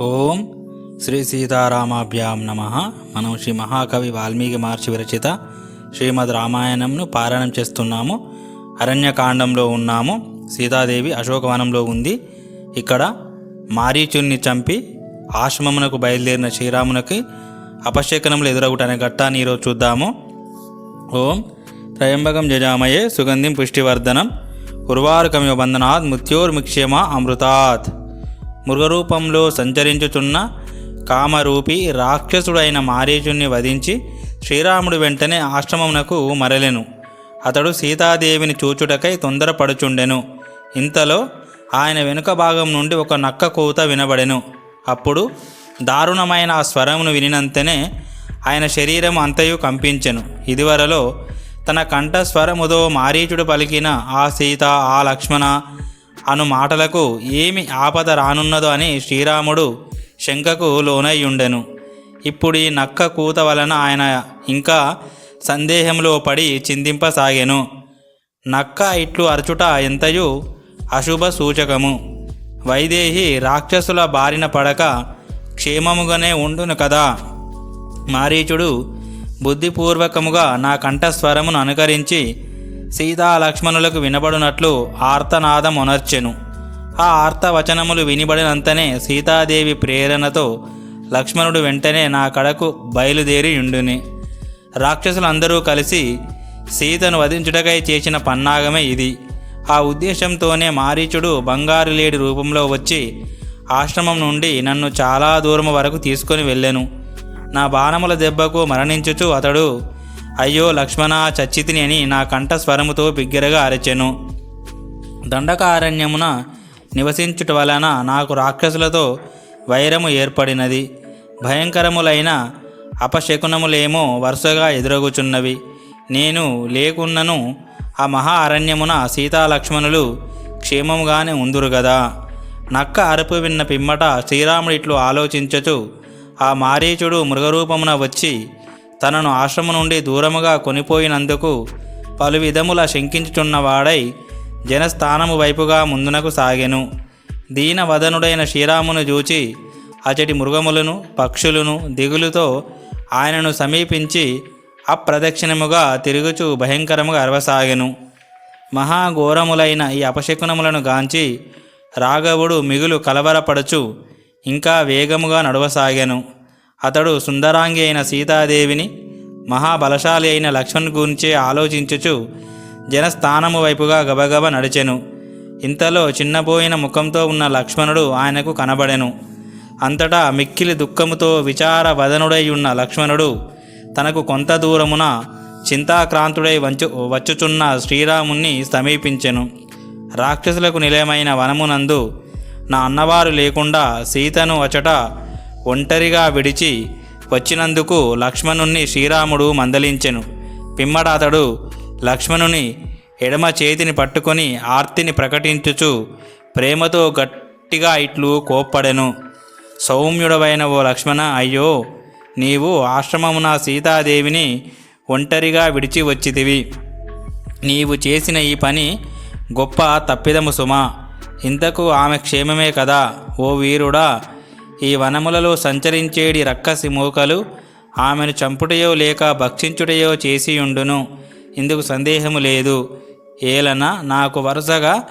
ఓం శ్రీ సీతారామాభ్యాం నమ. మనం శ్రీ మహాకవి వాల్మీకి మహర్షి విరచిత శ్రీమద్ రామాయణంను పారాయణం చేస్తున్నాము. అరణ్యకాండంలో ఉన్నాము. సీతాదేవి అశోకవనంలో ఉంది. ఇక్కడ మారీచుని చంపి ఆశ్రమమునకు బయలుదేరిన శ్రీరామునికి అపశకనములు ఎదురగుట అనే ఘట్టాన్ని ఈరోజు చూద్దాము. ఓం త్రయంబకం జజామయే సుగంధిం పుష్టివర్ధనం. ఉర్వారుకమివ బంధనాత్ మృత్యోర్ముక్షేమ అమృతాత్. మృగరూపంలో సంచరించుచున్న కామరూపి రాక్షసుడైన మారీచుణ్ణి వధించి శ్రీరాముడు వెంటనే ఆశ్రమమునకు మరలెను. అతడు సీతాదేవిని చూచుటకై తొందరపడుచుండెను. ఇంతలో ఆయన వెనుక భాగం నుండి ఒక నక్క కూత వినబడెను. అప్పుడు దారుణమైన ఆ స్వరమును వినినంతనే ఆయన శరీరం అంతయు కంపించెను. ఇదివరలో తన కంఠస్వరముదో మారీచుడు పలికిన ఆ సీత ఆ లక్ష్మణ అను మాటలకు ఏమి ఆపద రానున్నదో అని శ్రీరాముడు శంకకు లోనయ్యుండెను. ఇప్పుడు ఈ నక్క కూత వలన ఆయన ఇంకా సందేహంలో పడి చింతింపసాగాను. నక్క ఇట్లు అరచుట ఎంతయు అశుభ సూచకము. వైదేహి రాక్షసుల బారిన పడక క్షేమముగానే ఉండును కదా. మారీచుడు బుద్ధిపూర్వకముగా నా కంఠస్వరమును అనుకరించి సీతా లక్ష్మణులకు వినబడినట్లు ఆర్తనాదం ఉనర్చెను. ఆ ఆర్తవచనములు వినిబడినంతనే సీతాదేవి ప్రేరణతో లక్ష్మణుడు వెంటనే నా కడకు బయలుదేరి ఉండుని రాక్షసులందరూ కలిసి సీతను వధించుటకై చేసిన పన్నాగమే ఇది. ఆ ఉద్దేశంతోనే మారీచుడు బంగారు లేడి రూపంలో వచ్చి ఆశ్రమం నుండి నన్ను చాలా దూరం వరకు తీసుకొని వెళ్ళాను. నా బాణముల దెబ్బకు మరణించుచు అతడు అయ్యో లక్ష్మణ చచ్చితిని అని నా కంఠ స్వరముతో బిగ్గరగా అరచెను. దండకారణ్యమున నివసించుట వలన నాకు రాక్షసులతో వైరము ఏర్పడినది. భయంకరములైన అపశకునములేమో వరుసగా ఎదురగుచున్నవి. నేను లేకున్నను ఆ మహా అరణ్యమున సీతాలక్ష్మణులు క్షేమముగానే ఉందురు గదా. నక్క అరుపు విన్న పిమ్మట శ్రీరాముడిట్లు ఆలోచించచు ఆ మారీచుడు మృగరూపమున వచ్చి తనను ఆశ్రమం నుండి దూరముగా కొనిపోయినందుకు పలు విధముల శంకించుచున్నవాడై జనస్థానము వైపుగా ముందునకు సాగెను. దీనవదనుడైన శ్రీరామును చూచి అచటి మృగములను పక్షులను దిగులుతో ఆయనను సమీపించి అప్రదక్షిణముగా తిరుగుచూ భయంకరముగా అరవసాగెను. మహాఘోరములైన ఈ అపశకునములను గాంచి రాఘవుడు మిగులు కలవరపడుచు ఇంకా వేగముగా నడవసాగాను. అతడు సుందరాంగి అయిన సీతాదేవిని మహాబలశాలి అయిన లక్ష్మణ్ గురించే ఆలోచించుచు జనస్థానము వైపుగా గబగబ నడిచెను. ఇంతలో చిన్నపోయిన ముఖంతో ఉన్న లక్ష్మణుడు ఆయనకు కనబడెను. అంతటా మిక్కిలి దుఃఖముతో విచార వదనుడై ఉన్న లక్ష్మణుడు తనకు కొంత దూరమున చింతాక్రాంతుడై వంచు వచ్చుచున్న శ్రీరాముణ్ణి సమీపించెను. రాక్షసులకు నిలయమైన వనమునందు నా అన్నవారు లేకుండా సీతను అచట ఒంటరిగా విడిచి వచ్చినందుకు లక్ష్మణుణ్ణి శ్రీరాముడు మందలించెను. పిమ్మడాతడు లక్ష్మణుని ఎడమ చేతిని పట్టుకొని ఆర్తిని ప్రకటించుచు ప్రేమతో గట్టిగా ఇట్లు కోప్పడెను. సౌమ్యుడవైన ఓ లక్ష్మణ అయ్యో నీవు ఆశ్రమమున సీతాదేవిని ఒంటరిగా విడిచి వచ్చితివి. నీవు చేసిన ఈ పని గొప్ప తప్పిదము సుమా. ఇంతకు ఆమె క్షేమమే కదా ఓ వీరుడా ఈ వనములలో సంచరించేడి రక్కసి మూకలు ఆమెను చంపుటయో లేక భక్షించుటయో చేసియుండును. ఇందుకు సందేహము లేదు. ఏలన నాకు వరుసగా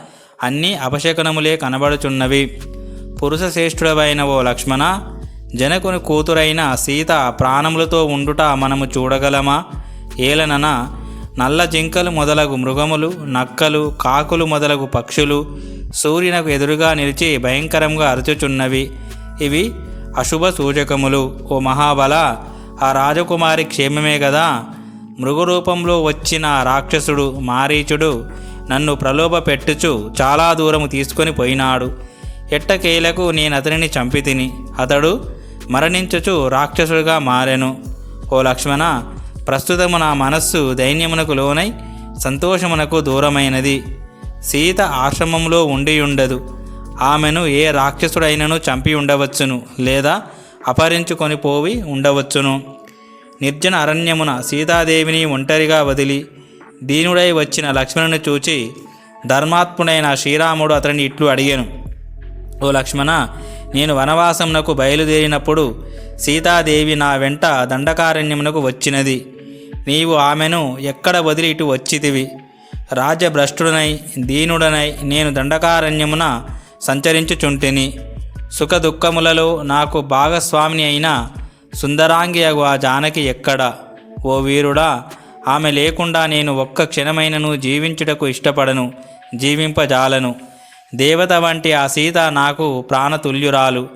అన్ని అపశకనములే కనబడుచున్నవి. పురుషశ్రేష్ఠుడవైన ఓ లక్ష్మణ జనకుని కూతురైన సీత ప్రాణములతో ఉండుట మనము చూడగలమా? ఏలనన నల్ల జింకలు మొదలగు మృగములు నక్కలు కాకులు మొదలగు పక్షులు సూర్యునకు ఎదురుగా నిలిచి భయంకరంగా అరుచుచున్నవి. ఇవి అశుభ సూచకములు. ఓ మహాబల ఆ రాజకుమారి క్షేమమే కదా మృగరూపంలో వచ్చిన రాక్షసుడు మారీచుడు నన్ను ప్రలోభ పెట్టుచు చాలా దూరము తీసుకొని పోయినాడు. ఎట్టకేలకు నేను అతనిని చంపి తిని అతడు మరణించుచు రాక్షసుడిగా మారెను. ఓ లక్ష్మణ ప్రస్తుతము నా మనస్సు దైన్యమునకు లోనై సంతోషమునకు దూరమైనది. సీత ఆశ్రమంలో ఉండి ఉండదు ఆమెను ఏ రాక్షసుడైనను చంపి ఉండవచ్చును లేదా అపహరించుకొని పోవి ఉండవచ్చును? నిర్జన అరణ్యమున సీతాదేవిని ఒంటరిగా వదిలి దీనుడై వచ్చిన లక్ష్మణుని చూచి ధర్మాత్ముడైన శ్రీరాముడు అతని ఇట్లు అడిగాను. ఓ లక్ష్మణ నేను వనవాసమునకు బయలుదేరినప్పుడు సీతాదేవి నా వెంట దండకారణ్యమునకు వచ్చినది. నీవు ఆమెను ఎక్కడ వదిలి ఇటు వచ్చితివి? రాజభ్రష్టుడనై దీనుడనై నేను దండకారణ్యమున సంచరించుచుంటిని. సుఖదుఖములలో నాకు భాగస్వామిని అయిన సుందరాంగి అగు ఆ జానకి ఎక్కడ? ఓ వీరుడా ఆమె లేకుండా నేను ఒక్క క్షణమైనను జీవించుటకు ఇష్టపడను జీవింపజాలను. దేవత వంటి ఆ సీత నాకు ప్రాణతుల్యురాలు.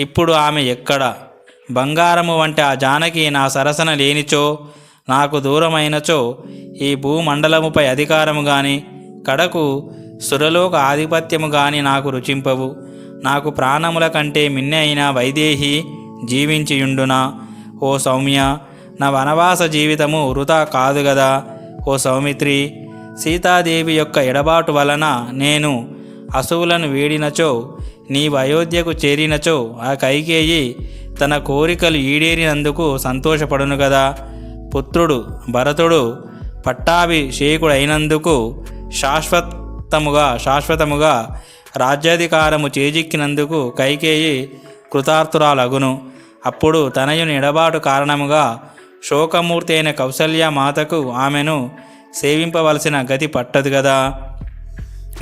ఇప్పుడు ఆమె ఎక్కడ? బంగారము వంటి ఆ జానకి నా సరసన లేనిచో నాకు దూరమైనచో ఈ భూమండలముపై అధికారము గాని కడకు సురలోక ఆధిపత్యము గాని నాకు రుచింపవు. నాకు ప్రాణముల కంటే మిన్నె అయిన వైదేహి జీవించియుండునా? ఓ సౌమ్య నా వనవాస జీవితము వృధా కాదు గదా? ఓ సౌమిత్రి సీతాదేవి యొక్క ఎడబాటు వలన నేను అసువులను వీడినచో నీ అయోధ్యకు చేరినచో ఆ కైకేయి తన కోరికలు ఈడేరినందుకు సంతోషపడును కదా పుత్రుడు భరతుడు పట్టాభిషేకుడైనందుకు శాశ్వత్ శాశ్వతముగా శాశ్వతముగా రాజ్యాధికారము చేజిక్కినందుకు కైకేయి కృతార్థురాలగును. అప్పుడు తనయుని ఎడబాటు కారణముగా శోకమూర్తి అయిన కౌసల్య మాతకు ఆమెను సేవింపవలసిన గతి పట్టదు కదా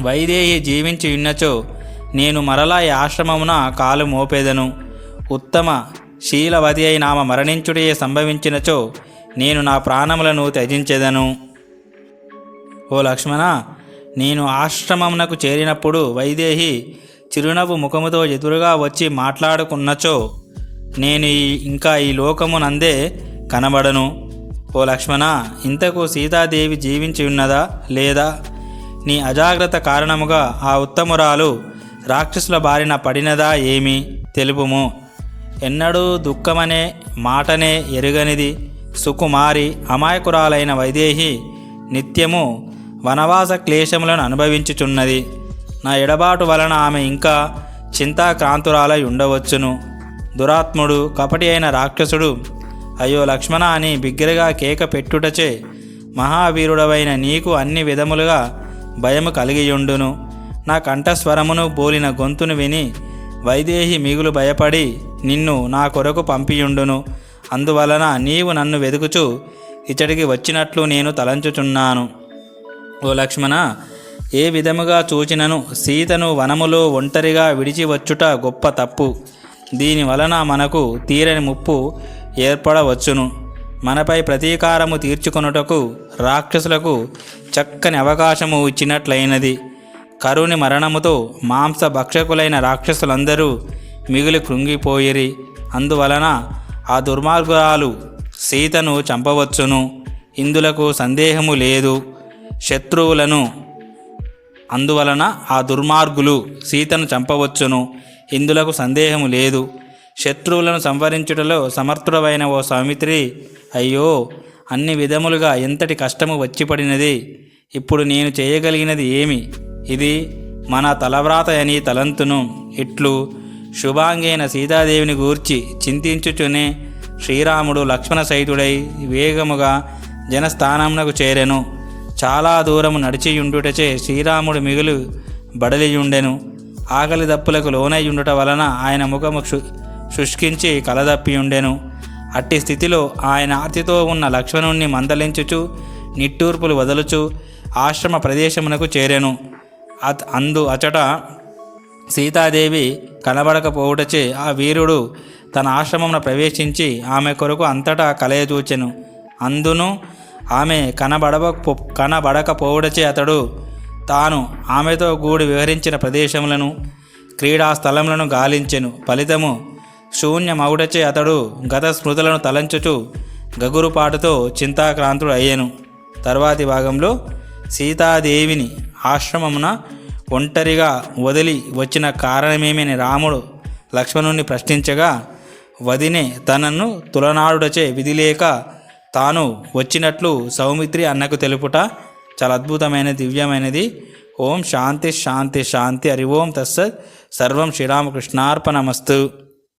వైదేహి జీవించి ఉన్నచో నేను మరలా ఈ ఆశ్రమమున కాలు మోపేదను. ఉత్తమ శీలవతి అయిన ఆమె మరణించుటే సంభవించినచో నేను నా ప్రాణములను త్యజించెదను. ఓ లక్ష్మణ నేను ఆశ్రమమునకు చేరినప్పుడు వైదేహి చిరునవ్వు ముఖముతో ఎదురుగా వచ్చి మాట్లాడుకున్నచో నేను ఈ ఇంకా ఈ లోకమునందే కనబడను. ఓ లక్ష్మణ ఇంతకు సీతాదేవి జీవించి ఉన్నదా లేదా? నీ అజాగ్రత్త కారణముగా ఆ ఉత్తమురాలు రాక్షసుల బారిన పడినదా ఏమి? తెలుపుము. ఎన్నడూ దుఃఖమనే మాటనే ఎరుగనిది. సుకుమారి అమాయకురాలైన వైదేహి నిత్యము వనవాస క్లేశములను అనుభవించుచున్నది. నా ఎడబాటు వలన ఆమె ఇంకా చింతాక్రాంతురాలై ఉండవచ్చును. దురాత్ముడు కపటి అయిన రాక్షసుడు అయ్యో లక్ష్మణ అని బిగ్గరగా కేక పెట్టుటచే మహావీరుడవైన నీకు అన్ని విధములుగా భయము కలిగియుండును. నా కంఠస్వరమును బోలిన గొంతును విని వైదేహి మిగులు భయపడి నిన్ను నా కొరకు పంపియుండును. అందువలన నీవు నన్ను వెతుకుచు ఇచ్చటికి వచ్చినట్లు నేను తలంచుచున్నాను. ఓ లక్ష్మణ ఏ విధముగా చూచినను సీతను వనములో ఒంటరిగా విడిచి వచ్చుట గొప్ప తప్పు. దీని వలన మనకు తీరని ముప్పు ఏర్పడవచ్చును. మనపై ప్రతీకారము తీర్చుకొనుటకు రాక్షసులకు చక్కని అవకాశము ఇచ్చినట్లయినది. కరుని మరణముతో మాంస భక్షకులైన రాక్షసులందరూ మిగిలి కృంగిపోయిరి. అందువలన ఆ దుర్మార్గురాలు సీతను చంపవచ్చును. ఇందులకు సందేహము లేదు. శత్రువులను. అందువలన ఆ దుర్మార్గులు సీతను చంపవచ్చును. ఇందులకు సందేహము లేదు. శత్రువులను సంవరించుటలో సమర్థుడమైన ఓ సౌమిత్రి అయ్యో అన్ని విధములుగా ఎంతటి కష్టము వచ్చిపడినది? ఇప్పుడు నేను చేయగలిగినది ఏమి? ఇది మన తలవ్రాత అని తలంతును. ఇట్లు శుభాంగైన సీతాదేవిని గూర్చి చింతించుచునే శ్రీరాముడు లక్ష్మణ సైతుడై వేగముగా జనస్థానమునకు చేరెను. చాలా దూరము నడిచియుండుటచే శ్రీరాముడు మిగులు బడలియుండెను. ఆకలి దప్పులకు లోనయ్యుండుట వలన ఆయన ముఖము శు శుష్కించి కలదప్పియుండెను. అట్టి స్థితిలో ఆయన ఆర్తితో ఉన్న లక్ష్మణుణ్ణి మందలించుచు నిట్టూర్పులు వదలుచు ఆశ్రమ ప్రదేశమునకు చేరెను. అత్ అందు అచట సీతాదేవి కనబడకపోవుటచే ఆ వీరుడు తన ఆశ్రమమున ప్రవేశించి ఆమె కొరకు అంతటా కలయచూచెను అందును ఆమె కనబడవ కనబడకపోవడచే అతడు తాను ఆమెతో గూడి వివరించిన ప్రదేశములను క్రీడా స్థలములను గాలించెను. ఫలితము శూన్యమవుటచే అతడు గత స్మృతులను తలంచుచు గగురుపాటుతో చింతాక్రాంతుడు అయ్యను. తర్వాతి భాగంలో సీతాదేవిని ఆశ్రమమున ఒంటరిగా వదిలి వచ్చిన కారణమేమని రాముడు లక్ష్మణుణ్ణి ప్రశ్నించగా వదినే తనను తులనాడుడచే విధిలేక తాను వచ్చినట్లు సౌమిత్రి అన్నకు తెలుపుట చాలా అద్భుతమైన దివ్యమైనది. ఓం శాంతి శాంతి శాంతి. హరి ఓం తస్సత్. సర్వం శ్రీరామకృష్ణార్పణమస్తు.